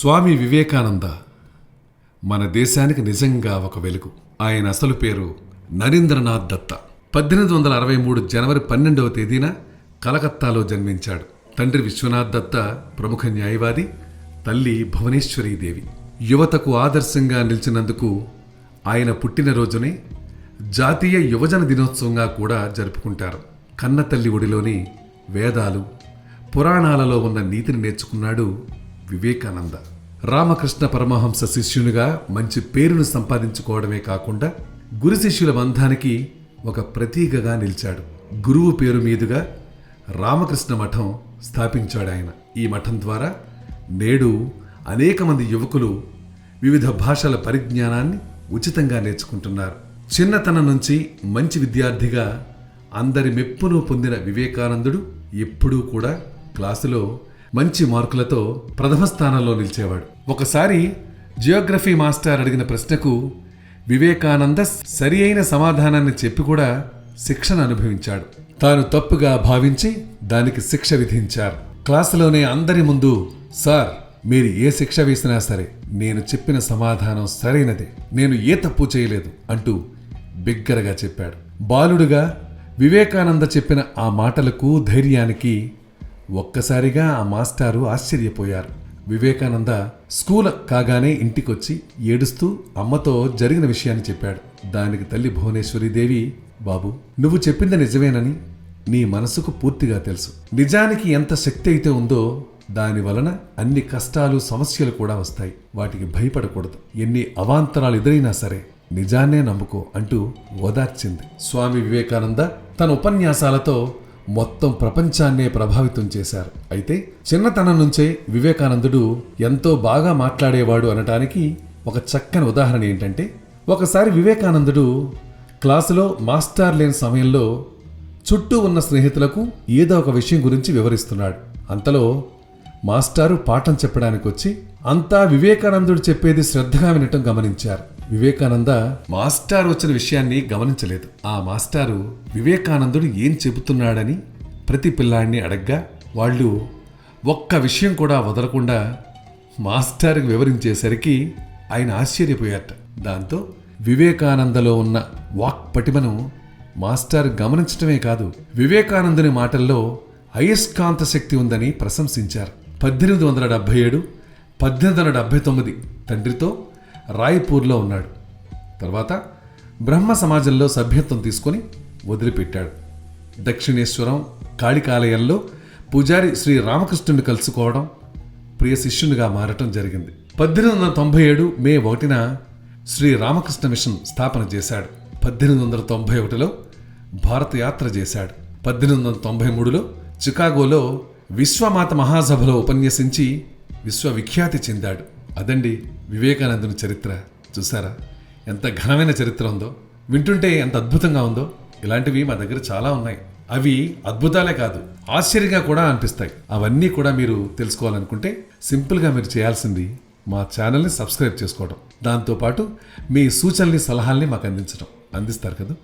స్వామి వివేకానంద. మన దేశానికి నిజంగా ఒక వెలుగు. ఆయన అసలు పేరు నరేంద్రనాథ్ దత్త. పద్దెనిమిది వందల అరవై మూడు జనవరి పన్నెండవ తేదీన కలకత్తాలో జన్మించాడు. తండ్రి విశ్వనాథ్ దత్త ప్రముఖ న్యాయవాది తల్లి భువనేశ్వరీదేవి యువతకు ఆదర్శంగా నిలిచినందుకు ఆయన పుట్టినరోజునే జాతీయ యువజన దినోత్సవంగా కూడా జరుపుకుంటారు. కన్నతల్లి ఒడిలోని వేదాలు పురాణాలలో ఉన్న నీతిని నేర్చుకున్నాడు వివేకానంద. రామకృష్ణ పరమహంస శిష్యునిగా మంచి పేరును సంపాదించుకోవడమే కాకుండా గురు శిష్యుల బంధానికి ఒక ప్రతీకగా నిలిచాడు. గురువు పేరు మీదుగా రామకృష్ణ మఠం స్థాపించాడు ఆయన. ఈ మఠం ద్వారా నేడు అనేక మంది యువకులు వివిధ భాషల పరిజ్ఞానాన్ని ఉచితంగా నేర్చుకుంటున్నారు. చిన్నతనం నుంచి మంచి విద్యార్థిగా అందరి మెప్పును పొందిన వివేకానందుడు ఎప్పుడూ కూడా క్లాసులో మంచి మార్కులతో ప్రథమ స్థానంలో నిలిచేవాడు. ఒకసారి జియోగ్రఫీ మాస్టర్ అడిగిన ప్రశ్నకు వివేకానంద సరి అయిన సమాధానాన్ని చెప్పి కూడా శిక్షను అనుభవించాడు. తాను తప్పుగా భావించి దానికి శిక్ష విధించారు. క్లాసులోనే అందరి ముందు సార్ మీరు ఏ శిక్ష వేసినా సరే నేను చెప్పిన సమాధానం సరైనదే. నేను ఏ తప్పు చేయలేదు అంటూ బిగ్గరగా చెప్పాడు. బాలుడుగా వివేకానంద చెప్పిన ఆ మాటలకు ధైర్యానికి ఒక్కసారిగా ఆ మాస్టారు ఆశ్చర్యపోయారు. వివేకానంద స్కూల్ కాగానే ఇంటికొచ్చి ఏడుస్తూ అమ్మతో జరిగిన విషయాన్ని చెప్పాడు. దానికి తల్లి భువనేశ్వరీదేవి బాబు నువ్వు చెప్పింది నిజమేనని నీ మనసుకు పూర్తిగా తెలుసు. నిజానికి ఎంత శక్తి అయితే ఉందో దాని వలన అన్ని కష్టాలు సమస్యలు కూడా వస్తాయి. వాటికి భయపడకూడదు. ఎన్ని అవాంతరాలు ఎదురైనా సరే నిజాన్నే నమ్ముకో అంటూ ఓదార్చింది. స్వామి వివేకానంద తన ఉపన్యాసాలతో మొత్తం ప్రపంచాన్నే ప్రభావితం చేశారు. అయితే చిన్నతనం నుంచే వివేకానందుడు ఎంతో బాగా మాట్లాడేవాడు అనటానికి ఒక చక్కని ఉదాహరణ ఏంటంటే ఒకసారి వివేకానందుడు క్లాసులో మాస్టర్ లేని సమయంలో చుట్టూ ఉన్న స్నేహితులకు ఏదో ఒక విషయం గురించి వివరిస్తున్నాడు. అంతలో మాస్టారు పాఠం చెప్పడానికి వచ్చి అంతా వివేకానందుడు చెప్పేది శ్రద్ధగా వినటం గమనించారు. వివేకానంద మాస్టార్ వచ్చిన విషయాన్ని గమనించలేదు. ఆ మాస్టారు వివేకానందుడు ఏం చెబుతున్నాడని ప్రతి పిల్లాడిని అడగ్గా వాళ్ళు ఒక్క విషయం కూడా వదలకుండా మాస్టర్కి వివరించేసరికి ఆయన ఆశ్చర్యపోయారట. దాంతో వివేకానందలో ఉన్న వాక్ పటిమను మాస్టర్ గమనించటమే కాదు వివేకానందుని మాటల్లో అయస్కాంత శక్తి ఉందని ప్రశంసించారు. పద్దెనిమిది వందల డెబ్భై ఏడు పద్దెనిమిది వందల డెబ్బై తొమ్మిది తండ్రితో రాయ్పూర్లో ఉన్నాడు. తర్వాత బ్రహ్మ సమాజంలో సభ్యత్వం తీసుకొని వదిలిపెట్టాడు. దక్షిణేశ్వరం కాళికాలయంలో పూజారి శ్రీ రామకృష్ణుని కలుసుకోవడం ప్రియ శిష్యునిగా మారటం జరిగింది. పద్దెనిమిది వందల తొంభై ఏడు మే ఒకటిన శ్రీ రామకృష్ణ మిషన్ స్థాపన చేశాడు. పద్దెనిమిది వందల తొంభై ఒకటిలో భారత యాత్ర చేశాడు. పద్దెనిమిది వందల తొంభై మూడులో చికాగోలో విశ్వమాత మహాసభలో ఉపన్యసించి విశ్వవిఖ్యాతి చెందాడు. అదండి వివేకానందుని చరిత్ర. చూసారా ఎంత ఘనమైన చరిత్ర ఉందో. వింటుంటే ఎంత అద్భుతంగా ఉందో. ఇలాంటివి మా దగ్గర చాలా ఉన్నాయి. అవి అద్భుతాలే కాదు ఆశ్చర్యంగా కూడా అనిపిస్తాయి. అవన్నీ కూడా మీరు తెలుసుకోవాలనుకుంటే సింపుల్గా మీరు చేయాల్సింది మా ఛానల్ని సబ్స్క్రైబ్ చేసుకోవడం దాంతోపాటు మీ సూచనల్ని సలహాల్ని మాకు అందించడం అందిస్తారు కదా?